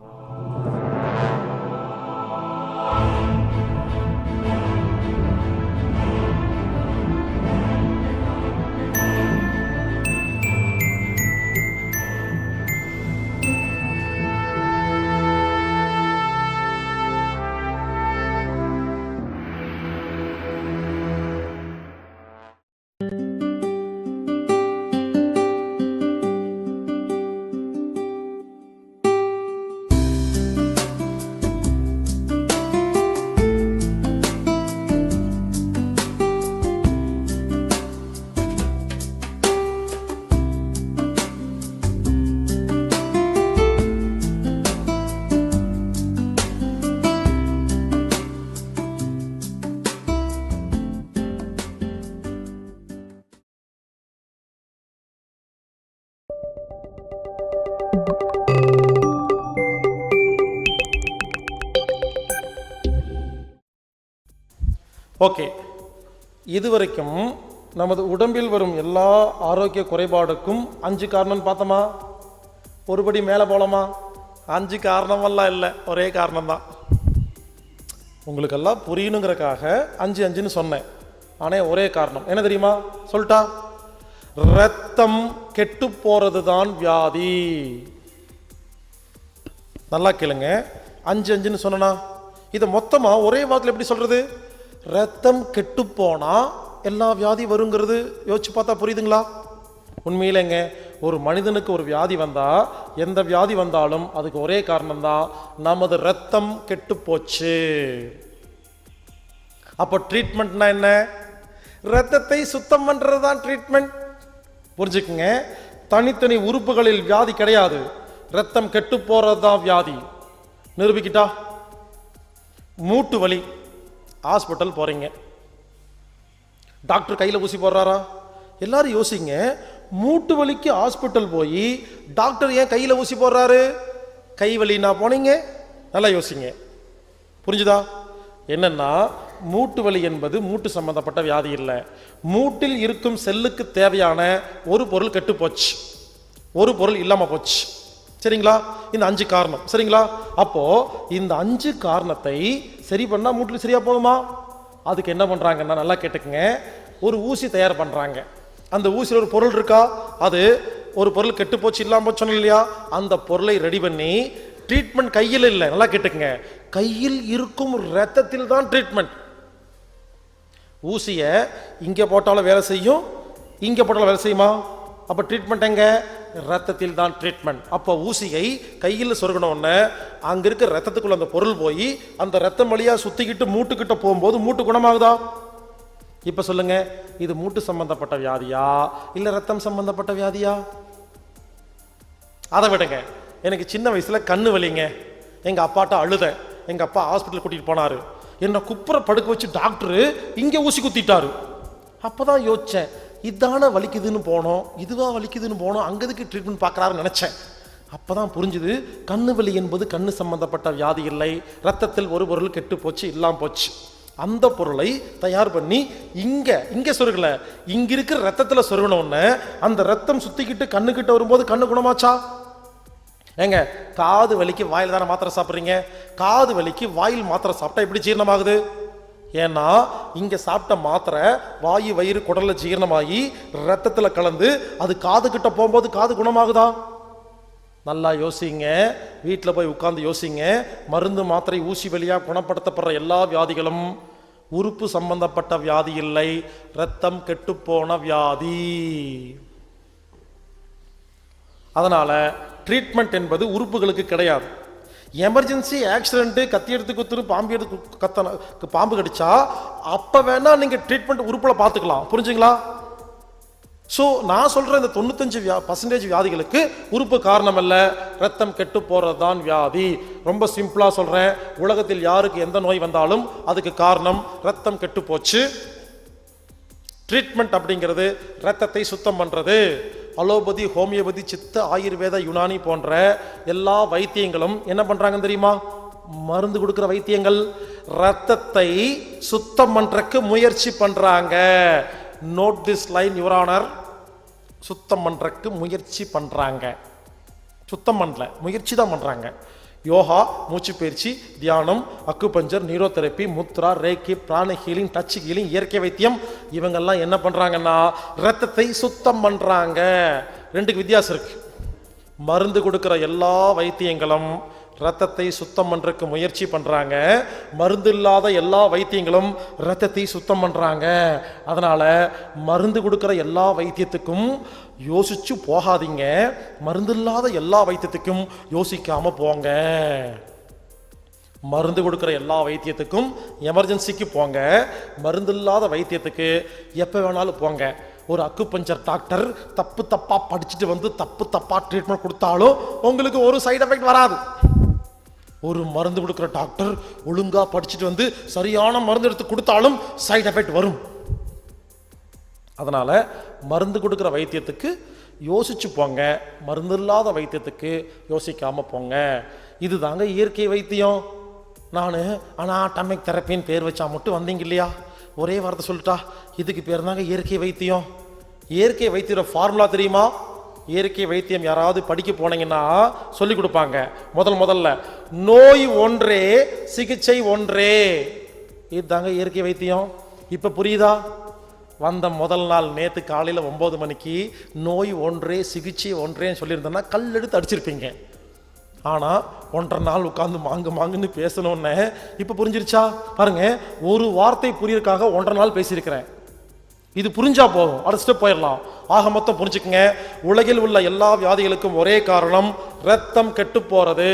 Oh. Okay. இதுவரைக்கும் நமது உடம்பில் வரும் எல்லா ஆரோக்கிய குறைபாடுக்கும் அஞ்சு காரணம் பார்த்தோமா? ஒருபடி மேலே போலாமா? அஞ்சு காரணமெல்லாம் இல்லை. ஒரே காரணம்தான். உங்களுக்கெல்லாம் புரியணுங்கிறக்காக அஞ்சு அஞ்சுன்னு சொன்னேன். ஆனால் ஒரே காரணம். என்ன தெரியுமா? சொல்லிட்டா ரத்தம் கெட்டு போகிறது தான் வியாதி. நல்லா கேளுங்க. அஞ்சு அஞ்சுன்னு சொன்னனா? இதை மொத்தமாக ஒரே வாக்கில் எப்படி சொல்கிறது ரத்தம் கெட்டு எல்லா வியாதி வருங்கிறது யோசிச்சு பார்த்தா புரியுதுங்களா? உண்மையிலேங்க ஒரு மனிதனுக்கு ஒரு வியாதி வந்தால் எந்த வியாதி வந்தாலும் அதுக்கு ஒரே காரணம்தான் நமது ரத்தம் கெட்டு போச்சு அப்போ ட்ரீட்மெண்ட்னா என்ன? ரத்தத்தை சுத்தம் பண்ணுறது தான் ட்ரீட்மெண்ட் புரிஞ்சுக்குங்க தனித்தனி உறுப்புகளில் வியாதி கிடையாது. ரத்தம் கெட்டு போகிறது தான் வியாதி. நிரூபிக்கிட்டா? மூட்டு வலி. ஹாஸ்பிட்டல் போகிறீங்க டாக்டர் கையில் ஊசி போடுறாரா? எல்லாரும் யோசிங்க. மூட்டு வலிக்கு ஹாஸ்பிட்டல் போய் டாக்டர் ஏன் கையில் ஊசி போடுறாரு? கை வலினா போனீங்க? நல்லா யோசிங்க. புரிஞ்சுதா? என்னன்னா மூட்டு வலி என்பது மூட்டு சம்பந்தப்பட்ட வியாதி இல்லை. மூட்டில் இருக்கும் செல்லுக்கு தேவையான ஒரு பொருள் கெட்டு போச்சு. ஒரு பொருள் இல்லாமல் போச்சு. சரிங்களா? இந்த அஞ்சு காரணம். சரிங்களா? அப்போ இந்த அஞ்சு காரணத்தை சரி பண்ணால் மூட்டில் சரியாக போகுமா? அதுக்கு என்ன பண்ணுறாங்கன்னா நல்லா கேட்டுக்குங்க. ஒரு ஊசி தயார் பண்ணுறாங்க அந்த ஊசியில் ஒரு பொருள் இருக்கா? அது ஒரு பொருள் கெட்டு போச்சு இல்லாமல் போச்சு இல்லையா? அந்த பொருளை ரெடி பண்ணி ட்ரீட்மெண்ட் கையில் இல்லை. நல்லா கேட்டுக்குங்க. கையில் இருக்கும் ரத்தத்தில் தான் ட்ரீட்மெண்ட் ஊசியை இங்கே போட்டாலும் வேலை செய்யும் இங்கே போட்டாலும் வேலை செய்யுமா? அப்போ ட்ரீட்மெண்ட் எங்க? ரத்தத்தில் தான் ட்ரீட்மெண்ட் அப்போ ஊசியை கையில் சொருகின அங்கே இருக்க ரத்தத்துக்குள்ள அந்த பொருள் போய் அந்த ரத்தம் வழியாக சுற்றிக்கிட்டு மூட்டுக்கிட்ட போகும்போது மூட்டு குணமாகுதா? இப்போ சொல்லுங்க இது மூட்டு சம்பந்தப்பட்ட வியாதியா? இல்லை ரத்தம் சம்பந்தப்பட்ட வியாதியா? அதை விடுங்க. எனக்கு சின்ன வயசில் கண்ணு வலிங்க. எங்கள் அப்பாட்ட அழுதேன் எங்கள் அப்பா ஹாஸ்பிட்டல் கூட்டிகிட்டு போனார். என்னை குப்புற படுக்க வச்சு டாக்டரு இங்கே ஊசி குத்திட்டாரு. அப்போதான் யோசிச்சேன் இதான வலிக்குதுன்னு போனோம் இதுவாக வலிக்குதுன்னு போனோம் அங்கதுக்கு ட்ரீட்மெண்ட் ட்ரீட்மெண்ட் நினச்சேன். அப்போ தான் புரிஞ்சுது கண்ணு வலி என்பது கண்ணு சம்பந்தப்பட்ட வியாதி இல்லை ரத்தத்தில் ஒரு பொருள் கெட்டு போச்சு இல்லாம போச்சு. அந்த பொருளை தயார் பண்ணி இங்கே இங்கே சொருகலை இங்கே இருக்கிற ரத்தத்தில் சொருகின அந்த ரத்தம் சுத்திக்கிட்டு கண்ணுக்கிட்ட வரும்போது கண்ணு குணமாச்சா? ஏங்க காது வலிக்கு வாயில் தானே மாத்திரை சாப்பிட்றீங்க? காது வலிக்கு வாயில் மாத்திரை சாப்பிட்டா எப்படி ஜீரணமாகுது? ஏன்னா இங்கே சாப்பிட்ட மாத்திரை வாயு வயிறு குடலில் ஜீரணமாகி ரத்தத்தில் கலந்து அது காது கிட்ட போகும்போது காது குணமாகுதா? நல்லா யோசிங்க. வீட்டில் போய் உட்காந்து யோசிங்க. மருந்து மாத்திரை ஊசி வழியாக குணப்படுத்தப்படுற எல்லா வியாதிகளும் உறுப்பு சம்பந்தப்பட்ட வியாதி இல்லை. ரத்தம் கெட்டுப்போன வியாதி. அதனால் ட்ரீட்மெண்ட் என்பது உறுப்புகளுக்கு கிடையாது. எமர்ஜென்சி ஆக்சிடென்ட்டு கத்தி எடுத்து குத்துரு பாம்பு எடுத்து கத்தன பாம்பு கடிச்சா அப்போ வேணால் நீங்கள் ட்ரீட்மெண்ட் உறுப்பில் பார்த்துக்கலாம் புரிஞ்சுங்களா? ஸோ நான் சொல்கிற இந்த தொண்ணூத்தஞ்சு வியா பர்சன்டேஜ் வியாதிகளுக்கு உறுப்பு காரணம் அல்ல ரத்தம் கெட்டு போகிறது தான் வியாதி. ரொம்ப சிம்பிளாக சொல்கிறேன் உலகத்தில் யாருக்கு எந்த நோய் வந்தாலும் அதுக்கு காரணம் ரத்தம் கெட்டு போச்சு. ட்ரீட்மெண்ட் அப்படிங்கிறது ரத்தத்தை சுத்தம் பண்ணுறது அலோபதி ஹோமியோபதி சித்த ஆயுர்வேத யுனானி போன்ற எல்லா வைத்தியங்களும் என்ன பண்றாங்க தெரியுமா? மருந்து கொடுக்கிற வைத்தியங்கள். ரத்தத்தை சுத்தம் பண்றதுக்கு முயற்சி பண்றாங்க. நோட் திஸ் லைன் யுவரானர் சுத்தம் பண்றதுக்கு முயற்சி பண்றாங்க. சுத்தம் பண்ணல முயற்சி தான் பண்றாங்க. யோகா மூச்சு பயிற்சி தியானம் அக்குபஞ்சர் நீரோதெரப்பி முத்ரா ரேக்கி பிராண ஹீலிங் டச் ஹீலிங் இயற்கை வைத்தியம். இவங்கெல்லாம் என்ன பண்ணுறாங்கன்னா ரத்தத்தை சுத்தம் பண்ணுறாங்க ரெண்டுக்கு வித்தியாசம் இருக்கு. மருந்து கொடுக்குற எல்லா வைத்தியங்களும் ரத்தத்தை சுத்தம் பண்ணுறதுக்கு முயற்சி பண்ணுறாங்க மருந்து இல்லாத எல்லா வைத்தியங்களும் ரத்தத்தை சுத்தம் பண்ணுறாங்க அதனால் மருந்து கொடுக்குற எல்லா வைத்தியத்துக்கும் யோசிச்சு போகாதீங்க. மருந்து இல்லாத எல்லா வைத்தியத்துக்கும் யோசிக்காம போங்க. மருந்து கொடுக்குற எல்லா வைத்தியத்துக்கும் எமர்ஜென்சிக்கு போங்க. மருந்து இல்லாத வைத்தியத்துக்கு எப்போ வேணாலும் போங்க. ஒரு அக்குபஞ்சர் டாக்டர் தப்பு தப்பாக படிச்சுட்டு வந்து தப்பு தப்பாக ட்ரீட்மெண்ட் கொடுத்தாலும் உங்களுக்கு ஒரு சைடு எஃபெக்ட் வராது. ஒரு மருந்து கொடுக்குற டாக்டர் ஒழுங்காக படிச்சுட்டு வந்து சரியான மருந்து எடுத்து கொடுத்தாலும் சைடு எஃபெக்ட் வரும். அதனால் மருந்து கொடுக்குற வைத்தியத்துக்கு யோசிச்சு போங்க. மருந்து இல்லாத வைத்தியத்துக்கு யோசிக்காமல் போங்க. இதுதாங்க இயற்கை வைத்தியம். நான் அனாட்டமிக் தெரப்பின்னு பேர் வச்சா மட்டும் வந்தீங்க இல்லையா? ஒரே வார்த்தை சொல்லிட்டா இதுக்கு பேர் தாங்க இயற்கை வைத்தியம். இயற்கை வைத்தியோட ஃபார்முலா தெரியுமா? இயற்கை வைத்தியம் யாராவது படிக்க போனீங்கன்னா சொல்லி கொடுப்பாங்க. முதல் முதல்ல நோய் ஒன்றே சிகிச்சை ஒன்றே. இதுதாங்க இயற்கை வைத்தியம். இப்போ புரியுதா? வந்த முதல் நாள் நேற்று காலையில் ஒம்பது மணிக்கு நோய் ஒன்றே சிகிச்சை ஒன்றேன்னு சொல்லியிருந்தேன்னா கல் எடுத்து அடிச்சிருப்பீங்க. ஆனால் ஒன்றரை நாள் உட்காந்து மாங்கு மாங்குன்னு பேசணுன்னே இப்போ புரிஞ்சிருச்சா? பாருங்க ஒரு வார்த்தை புரியறதுக்காக ஒன்றரை நாள் பேசியிருக்கிறேன். இது புரிஞ்சா போதும். அடுத்த ஸ்டெப் போயிடலாம். ஆக மொத்தம் புரிஞ்சுக்கங்க. உலகில் உள்ள எல்லா வியாதிகளுக்கும் ஒரே காரணம் ரத்தம் கெட்டு போறது.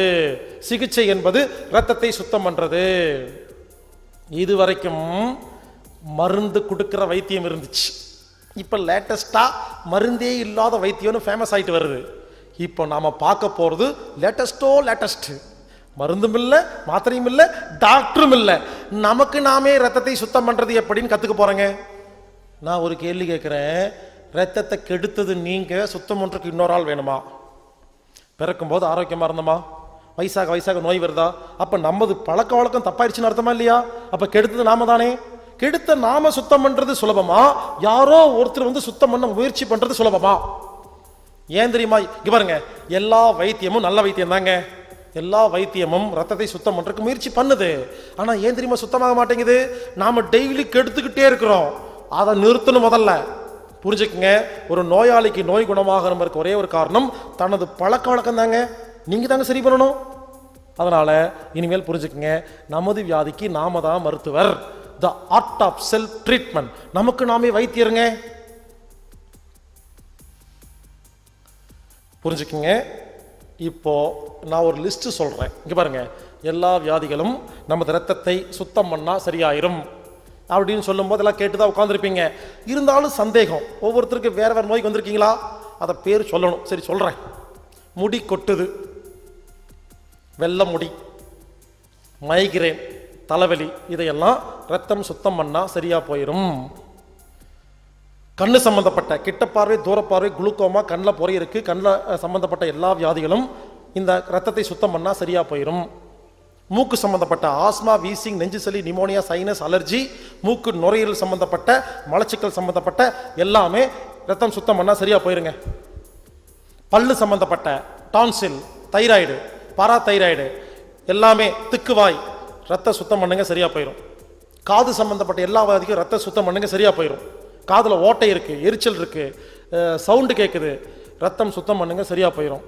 சிகிச்சை என்பது ரத்தத்தை சுத்தம் பண்றது. இது வரைக்கும் மருந்து கொடுக்குற வைத்தியம் இருந்துச்சு. இப்போ லேட்டஸ்ட்டாக மருந்தே இல்லாத வைத்தியம்னு ஃபேமஸ் ஆயிட்டு வருது. இப்போ நாம் பார்க்க போகிறது லேட்டஸ்ட்டோ லேட்டஸ்ட்டு மருந்தும் இல்லை மாத்திரையும் இல்லை டாக்டரும் இல்லை. நமக்கு நாமே ரத்தத்தை சுத்தம் பண்ணுறது எப்படின்னு கற்றுக்க போகிறேங்க நான் ஒரு கேள்வி கேட்குறேன். ரத்தத்தை கெடுத்தது நீங்கள் சுத்தம் பண்ணுறதுக்கு இன்னொரு ஆள் வேணுமா? பிறக்கும்போது ஆரோக்கியமாக இருந்தோமா? வயசாக வயசாக நோய் வருதா? அப்போ நமது பழக்க வழக்கம் தப்பாயிருச்சுன்னு அர்த்தமா இல்லையா? அப்போ கெடுத்தது நாம தானே கெடுத்த நாம சுத்தம் பண்றது சுலபமா? யாரோ ஒருத்தர் வந்து சுத்தம் பண்ண முயற்சி பண்றது சுலபமா? ஏன் தெரியுமா? இங்க பாருங்க. எல்லா வைத்தியமும் நல்ல வைத்தியம் தாங்க. எல்லா வைத்தியமும் ரத்தத்தை சுத்தம் பண்றதுக்கு முயற்சி பண்ணுது. ஆனா ஏன் தெரியுமா சுத்தமாக மாட்டேங்குது? நாம டெய்லி கெடுத்துக்கிட்டே இருக்கிறோம். அதை நிறுத்தணும் முதல்ல. புரிஞ்சுக்குங்க. ஒரு நோயாளிக்கு நோய் குணமாகறதுக்கு ஒரே ஒரு காரணம் தனது பழக்க வழக்கம் தாங்க. நீங்க தாங்க சரி பண்ணணும். அதனால இனிமேல் புரிஞ்சுக்குங்க. நமது வியாதிக்கு நாம தான் மருத்துவர். The art of self treatment நமக்கு நாமே வைத்தியருங்க. புரிஞ்சுக்குங்க? இப்போ நான் ஒரு லிஸ்ட் சொல்றேன். இங்க பாருங்க. எல்லா வியாதிகளும் நமது ரத்தத்தை சுத்தம் பண்ணா சரியாயிரும். அப்படின்னு சொல்லும்போது எல்லாம் கேட்டு தான் உட்காந்துருப்பீங்க இருந்தாலும் சந்தேகம். ஒவ்வொருத்தருக்கு வேற வேற நோய்க்கு வந்திருக்கீங்களா? அதை பேர் சொல்லணும். சரி சொல்றேன். முடி கொட்டுது. வெள்ளை முடி. மைக்ரேன். தலைவலி இதையெல்லாம் ரத்தம் சுத்தம் பண்ணால் சரியாக போயிடும் கண்ணு சம்மந்தப்பட்ட கிட்ட பார்வை தூர குளுக்கோமா கண்ணில் பொறை இருக்குது கண்ணில் சம்மந்தப்பட்ட எல்லா வியாதிகளும் இந்த ரத்தத்தை சுத்தம் பண்ணால் சரியாக போயிடும் மூக்கு சம்மந்தப்பட்ட ஆஸ்மா வீசிங் நெஞ்சு சளி நிமோனியா சைனஸ் அலர்ஜி மூக்கு நுரையீரல் சம்மந்தப்பட்ட மலச்சிக்கல் சம்மந்தப்பட்ட எல்லாமே ரத்தம் சுத்தம் பண்ணால் சரியாக போயிருங்க. பல்லு சம்மந்தப்பட்ட டான்சில் தைராய்டு பாரா தைராய்டு எல்லாமே திக்குவாய் ரத்த சுத்தம் பண்ணுங்க சரியாக போயிடும் காது சம்மந்தப்பட்ட எல்லா வியாதிக்கும் ரத்த சுத்தம் பண்ணுங்க சரியாக போயிடும் காதில் ஓட்டை இருக்குது எரிச்சல் இருக்குது சவுண்டு கேட்குது ரத்தம் சுத்தம் பண்ணுங்க சரியாக போயிடும்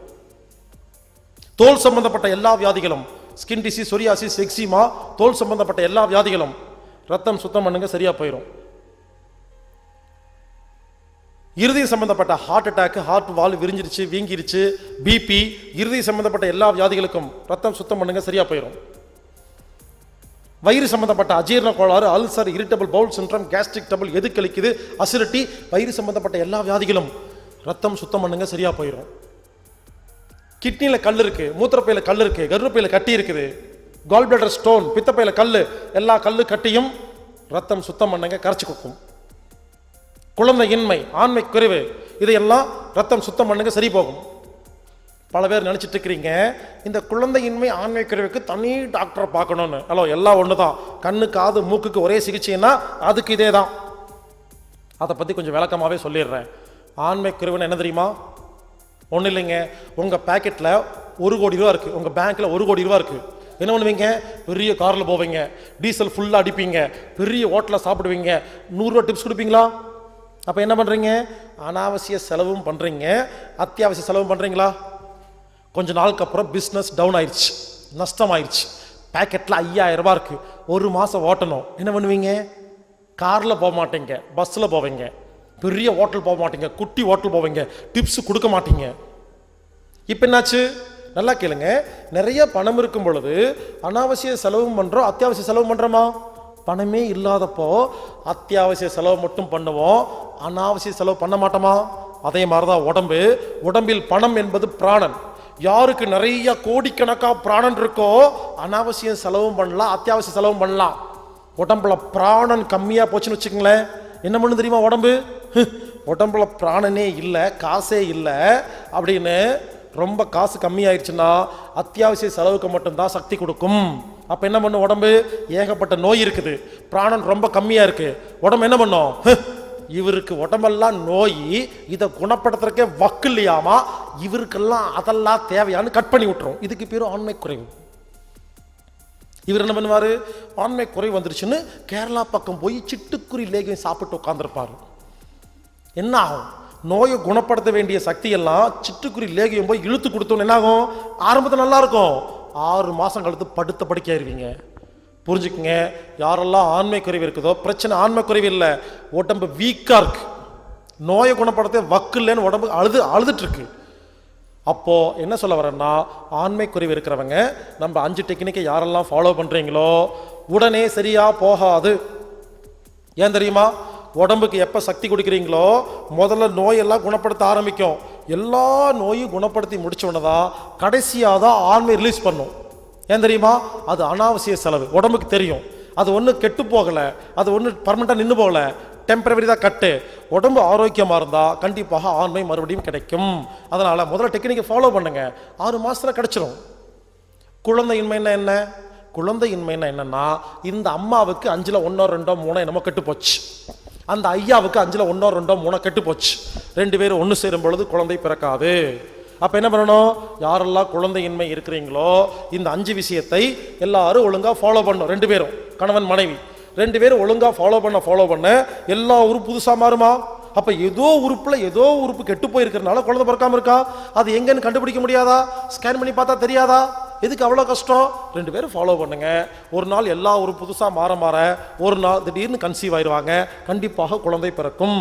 தோல் சம்பந்தப்பட்ட எல்லா வியாதிகளும் ஸ்கின் டிசீஸ் சொரியாசிஸ் எக்ஸிமா தோல் சம்பந்தப்பட்ட எல்லா வியாதிகளும் ரத்தம் சுத்தம் பண்ணுங்க சரியாக போயிடும் இருதயம் சம்பந்தப்பட்ட ஹார்ட் அட்டாக் ஹார்ட் வால் விரிஞ்சிருச்சு வீங்கிருச்சு பிபி இருதயம் சம்பந்தப்பட்ட எல்லா வியாதிகளுக்கும் ரத்தம் சுத்தம் பண்ணுங்க சரியாக போயிடும் வயிறு சம்பந்தப்பட்ட அஜீரண கோளாறு ulcer irritable bowel syndrome gastric trouble எது கழிக்குது அசிடிட்டி வயிறு சம்பந்தப்பட்ட எல்லா வியாதிகளும். ரத்தம் சுத்தம் பண்ணுங்க சரியா போயிடும் கிட்னியில் கல் இருக்கு மூத்திரப்பையில் கல் இருக்கு கருப்பையில் கட்டி இருக்குது. கால் பிளடர் ஸ்டோன் பித்தப்பையில் கல் எல்லா கல் கட்டியும் ரத்தம் சுத்தம் பண்ணுங்க கரைச்சி கொடுக்கும். குழந்தையின்மை ஆண்மை குறைவு இதையெல்லாம் ரத்தம் சுத்தம் பண்ணுங்க சரி போகும். பல பேர் நினச்சிட்டு இருக்கிறீங்க இந்த குழந்தையின்மை ஆண்மை குறைவுக்கு தனி டாக்டரை பார்க்கணும்னு. ஹலோ எல்லாம் ஒன்று தான் கண்ணு காது மூக்குக்கு ஒரே சிகிச்சைன்னா அதுக்கு இதே தான் அதை பற்றி கொஞ்சம் விளக்கமாகவே சொல்லிடுறேன். ஆண்மை குறைவுன்னு என்ன தெரியுமா? ஒன்றும் இல்லைங்க. உங்கள் பேக்கெட்டில் ஒரு கோடி ரூபா இருக்குது உங்கள் பேங்க்கில் ஒரு கோடி ரூபா இருக்குது என்ன பண்ணுவீங்க? பெரிய காரில் போவீங்க. டீசல் ஃபுல்லாக அடிப்பீங்க. பெரிய ஹோட்டலில் சாப்பிடுவீங்க. நூறுரூவா டிப்ஸ் கொடுப்பீங்களா? அப்போ என்ன பண்ணுறீங்க அனாவசிய செலவும் பண்ணுறீங்க அத்தியாவசிய செலவும் பண்ணுறீங்களா கொஞ்ச நாளுக்கு அப்புறம் பிஸ்னஸ் டவுன் ஆயிடுச்சு நஷ்டம் ஆயிடுச்சு பேக்கெட்டில் ஐயாயிரம் ரூபா இருக்கு. ஒரு மாதம் ஓட்டணும். என்ன பண்ணுவீங்க? காரில் போக மாட்டீங்க. பஸ்ஸில் போவீங்க. பெரிய ஹோட்டல் போக மாட்டீங்க. குட்டி ஹோட்டல் போவீங்க. டிப்ஸ் கொடுக்க மாட்டீங்க. இப்போ என்னாச்சு? நல்லா கேளுங்க. நிறைய பணம் இருக்கும் பொழுது அனாவசிய செலவும் பண்ணுறோம் அத்தியாவசிய செலவு பண்ணுறோமா பணமே இல்லாதப்போ அத்தியாவசிய செலவு மட்டும் பண்ணுவோம். அனாவசிய செலவு பண்ண மாட்டோமா? அதே மாதிரி தான் உடம்பு. உடம்பில் பணம் என்பது பிராணன். யாருக்கு நிறைய கோடிக்கணக்காக பிராணன் இருக்கோ அனாவசியம் செலவும் பண்ணலாம் அத்தியாவசிய செலவும் பண்ணலாம். உடம்புல பிராணன் கம்மியாக போச்சுன்னு வச்சுக்கோங்களேன். என்ன பண்ணு தெரியுமா உடம்பு? உடம்புல பிராணனே இல்லை காசே இல்லை. அப்படின்னு ரொம்ப காசு கம்மியாயிருச்சுன்னா அத்தியாவசிய செலவுக்கு மட்டும்தான் சக்தி கொடுக்கும். அப்போ என்ன பண்ணும் உடம்பு? ஏகப்பட்ட நோய் இருக்குது. பிராணன் ரொம்ப கம்மியாக இருக்குது உடம்பு என்ன பண்ணும்? இவருக்கு உடம்பெல்லாம் நோய் இதை குணப்படுத்துறதுக்கே வக்கு இல்லையாமா? இவருக்கெல்லாம் அதெல்லாம் தேவையான்னு கட் பண்ணி விட்டுரும். இதுக்கு பேர் ஆண்மை குறைவு. இவர் என்ன பண்ணுவார்? ஆண்மை குறைவு வந்துருச்சுன்னு கேரளா பக்கம் போய் சிட்டுக்குருவி லேகியம் சாப்பிட்டு உட்காந்துருப்பாரு என்ன ஆகும்? நோயை குணப்படுத்த வேண்டிய சக்தியெல்லாம் சிட்டுக்குறி சிட்டுக்குருவி லேகியம் போய் இழுத்து கொடுத்தோன்னு என்ன ஆகும்? ஆரம்பத்தில் நல்லா இருக்கும். ஆறு மாதம் கழித்து படுத்த படுக்கையாயிருவீங்க புரிஞ்சுக்குங்க. யாரெல்லாம் ஆண்மை குறைவு இருக்குதோ பிரச்சனை ஆண்மை குறைவு இல்லை உடம்பு வீக்காக இருக்குது நோயை குணப்படுத்த வக்கு இல்லைன்னு உடம்பு அழுது அழுதுட்டுருக்கு. அப்போது என்ன சொல்ல வரேன்னா ஆண்மை குறைவு இருக்கிறவங்க நம்ம அஞ்சு டெக்னிக்கை யாரெல்லாம் ஃபாலோ பண்ணுறீங்களோ உடனே சரியாக போகாது. ஏன் தெரியுமா? உடம்புக்கு எப்போ சக்தி கொடுக்குறீங்களோ முதல்ல நோயெல்லாம் குணப்படுத்த ஆரம்பிக்கும். எல்லா நோயும் குணப்படுத்தி முடிச்ச தான் கடைசியாக தான் ஆண்மை ரிலீஸ் பண்ணும். ஏன் தெரியுமா? அது அனாவசிய செலவு. உடம்புக்கு தெரியும். அது ஒன்றும் கெட்டு போகலை. அது ஒன்றும் பர்மனெண்ட்டாக நின்று போகல. டெம்பரவரி தான் கட்டு. உடம்பு ஆரோக்கியமாக இருந்தால் கண்டிப்பாக ஆண்மை மறுபடியும் கிடைக்கும். அதனால் முதல்ல டெக்னிக்கை ஃபாலோ பண்ணுங்கள் ஆறு மாதத்தில் கிடச்சிரும். குழந்தையின்மைன்னா என்ன? குழந்தையின்மைன்னா என்னென்னா இந்த அம்மாவுக்கு அஞ்சில் ஒன்றோ ரெண்டோ மூணோ என்னமோ கெட்டு போச்சு. அந்த ஐயாவுக்கு அஞ்சில் ஒன்றோ ரெண்டோ மூணோ கெட்டு போச்சு. ரெண்டு பேரும் ஒன்று சேரும் பொழுது குழந்தை பிறக்காது. அப்போ என்ன பண்ணணும்? யாரெல்லாம் குழந்தையின்மை இருக்கிறீங்களோ இந்த அஞ்சு விஷயத்தை எல்லாரும் ஒழுங்காக ஃபாலோ பண்ணணும். ரெண்டு பேரும். கணவன் மனைவி. ரெண்டு பேரும் ஒழுங்காக ஃபாலோ பண்ண ஃபாலோ பண்ண எல்லா உறுப்பு புதுசாக மாறுமா? அப்போ ஏதோ உறுப்பில் ஏதோ உறுப்பு கெட்டு போயிருக்கிறனால குழந்தை பிறக்காம இருக்கா? அது எங்கன்னு கண்டுபிடிக்க முடியாதா? ஸ்கேன் பண்ணி பார்த்தா தெரியாதா? எதுக்கு அவ்வளோ கஷ்டம்? ரெண்டு பேரும் ஃபாலோ பண்ணுங்க. ஒரு நாள் எல்லா ஒரு புதுசாக மாற மாற ஒரு நாள் திடீர்னு கன்சீவ் ஆயிடுவாங்க கண்டிப்பாக குழந்தை பிறக்கும்.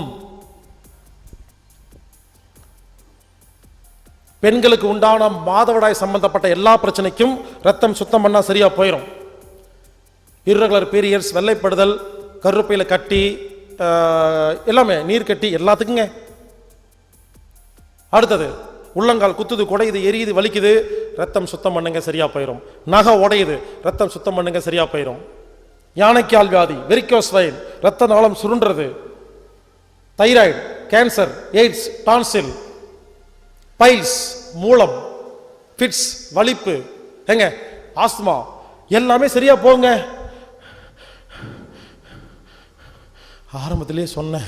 பெண்களுக்கு உண்டான மாதவிடாய் சம்பந்தப்பட்ட எல்லா பிரச்சனைக்கும் ரத்தம் சுத்தம் பண்ணால் சரியாக போயிடும் irregular பீரியட்ஸ் வெள்ளைப்படுதல் கருப்பையில் கட்டி எல்லாமே நீர் கட்டி எல்லாத்துக்குங்க. அடுத்தது உள்ளங்கால் குத்துது குடையுது எரியுது வலிக்குது ரத்தம் சுத்தம் பண்ணுங்க சரியாக போயிடும் நகை உடையுது ரத்தம் சுத்தம் பண்ணுங்க சரியாக போயிடும் யானைக்கால் வியாதி வெரிக்கோஸ் வயல் ரத்த நாளம் சுருண்டுறது. Thyroid cancer AIDS tonsil piles மூலம் ஃபிட்ஸ் வலிப்பு ஏங்க ஆஸ்துமா எல்லாமே சரியா போங்க ஆரம்பத்திலே சொன்னேன்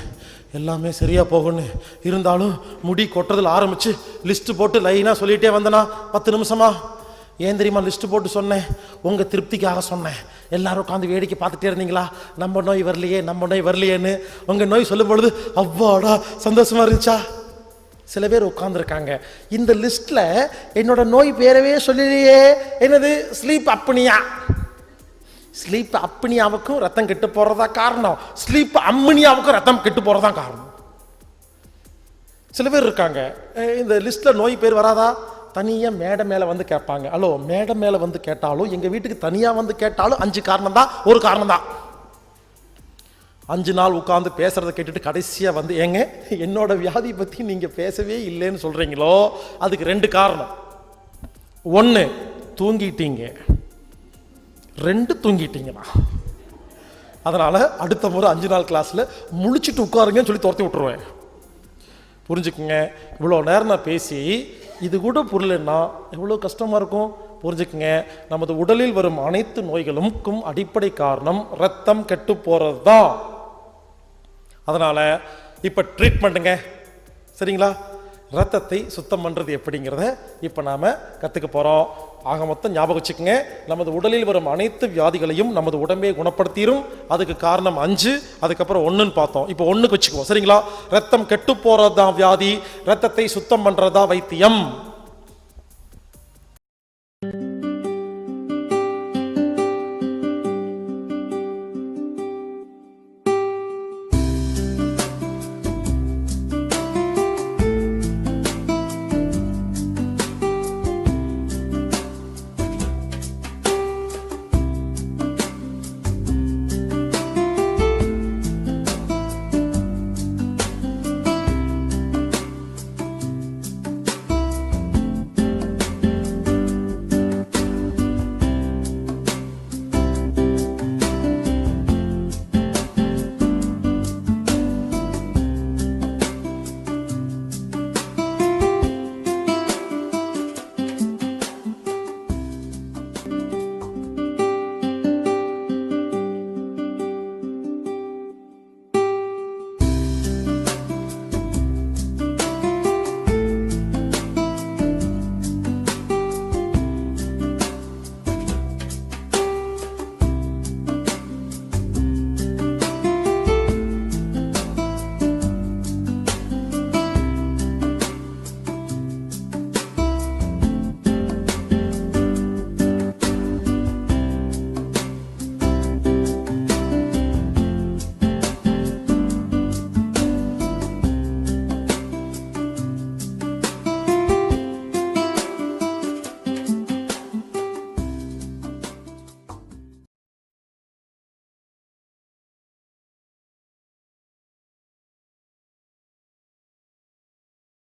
எல்லாமே சரியாக போகும்னு இருந்தாலும் முடி கொட்டுறதில் ஆரம்பித்து லிஸ்ட்டு போட்டு லைனாக சொல்லிகிட்டே வந்தனா பத்து நிமிஷமா? ஏன் தெரியுமா லிஸ்ட்டு போட்டு சொன்னேன்? உங்கள் திருப்திக்காக சொன்னேன். எல்லாரும் உட்காந்து வேடிக்கை பார்த்துட்டே இருந்தீங்களா? நம்ம நோய் வரலையே நம்ம நோய் வரலையேன்னு உங்கள் நோய் சொல்லும் பொழுது அவ்வாடா சந்தோஷமாக இருந்துச்சா? சில பேர் உட்காந்துருக்காங்க இந்த லிஸ்ட்டில் என்னோட நோய் பேரவே சொல்லலையே. என்னது? ஸ்லீப் அப்பனியா ஸ்லீப் அப்பனியாவுக்கும் ரத்தம் கெட்டு போகிறதா காரணம். ஸ்லீப் அம்மனியாவுக்கும் ரத்தம் கெட்டு போகிறதா காரணம். சில பேர் இருக்காங்க. இந்த லிஸ்ட்டில் நோய் பேர் வராதா? தனியாக மேடை மேலே வந்து கேட்பாங்க. ஹலோ மேடை மேலே வந்து கேட்டாலும் எங்கள் வீட்டுக்கு தனியாக வந்து கேட்டாலும் அஞ்சு காரணம் தான் ஒரு காரணம் தான் அஞ்சு நாள் உட்காந்து பேசுகிறத கேட்டுட்டு கடைசியாக வந்து ஏங்க என்னோட வியாதி பற்றி நீங்கள் பேசவே இல்லைன்னு சொல்கிறீங்களோ அதுக்கு ரெண்டு காரணம். ஒன்று தூங்கிட்டீங்க. ரெண்டு தூங்கிட்டீங்கண்ணா அதனால் அடுத்த முறை அஞ்சு நாள் கிளாஸில் முழிச்சிட்டு உட்காருங்கன்னு சொல்லி துரத்தி விட்ருவேன் புரிஞ்சுக்குங்க? இவ்வளோ நேரம் நான் பேசி இது கூட புரியலன்னா எவ்வளோ கஷ்டமாக இருக்கும்? புரிஞ்சுக்குங்க? நமது உடலில் வரும் அனைத்து நோய்களுக்கும் அடிப்படை காரணம் ரத்தம் கெட்டு போகிறது தான் அதனால் இப்போ ட்ரீட்மெண்ட்டுங்க சரிங்களா? ரத்தத்தை சுத்தம் பண்ணுறது எப்படிங்கிறத இப்போ நாம் கற்றுக்க போகிறோம் ஆக மொத்தம் ஞாபகம் வச்சுக்கோங்க. நமது உடலில் வரும் அனைத்து வியாதிகளையும் நமது உடம்பே குணப்படுத்திடும் அதுக்கு காரணம் அஞ்சு அதுக்கப்புறம் ஒன்றுன்னு பார்த்தோம். இப்போ ஒன்றுக்கு வச்சுக்குவோம். சரிங்களா? ரத்தம் கெட்டு போறதா வியாதி. ரத்தத்தை சுத்தம் பண்றதா வைத்தியம்.